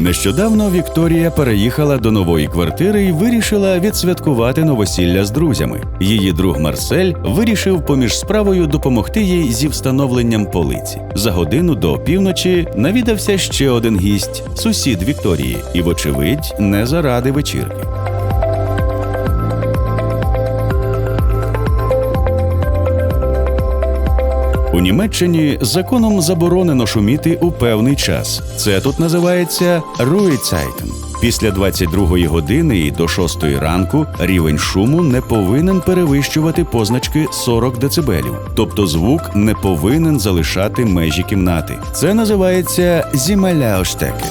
Нещодавно Вікторія переїхала до нової квартири і вирішила відсвяткувати новосілля з друзями. Її друг Марсель вирішив поміж справою допомогти їй зі встановленням полиці. За годину до півночі навідався ще один гість сусід Вікторії, і, вочевидь, не заради вечірки. У Німеччині законом заборонено шуміти у певний час. Це тут називається Ruhezeiten. Після 22-ї години і до 6 ранку рівень шуму не повинен перевищувати позначки 40 дБ. Тобто звук не повинен залишати межі кімнати. Це називається зімеляоштеки.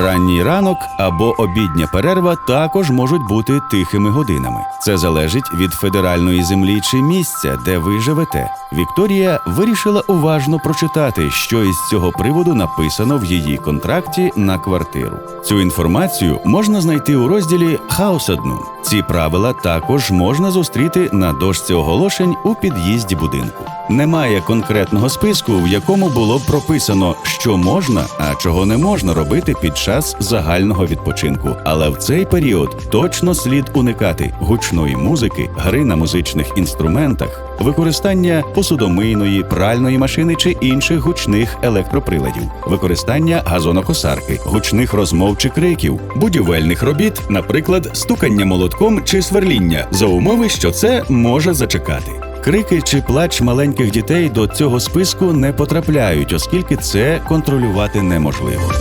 Ранній ранок або обідня перерва також можуть бути тихими годинами. Це залежить від федеральної землі чи місця, де ви живете. Вікторія вирішила уважно прочитати, що із цього приводу написано в її контракті на квартиру. Цю інформацію можна знайти у розділі Хаусадну. Ці правила також можна зустріти на дошці оголошень у під'їзді будинку. Немає конкретного списку, в якому було б прописано, що можна, а чого не можна робити під час загального відпочинку. Але в цей період точно слід уникати гучної музики, гри на музичних інструментах, використання посудомийної, пральної машини чи інших гучних електроприладів, використання газонокосарки, гучних розмов чи криків, будівельних робіт, наприклад, стукання молотком чи сверління, за умови, що це може зачекати. Крики чи плач маленьких дітей до цього списку не потрапляють, оскільки це контролювати неможливо.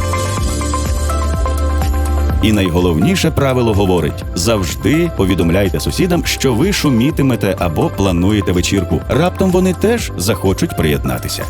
І найголовніше правило говорить: завжди повідомляйте сусідам, що ви шумітимете або плануєте вечірку. Раптом вони теж захочуть приєднатися.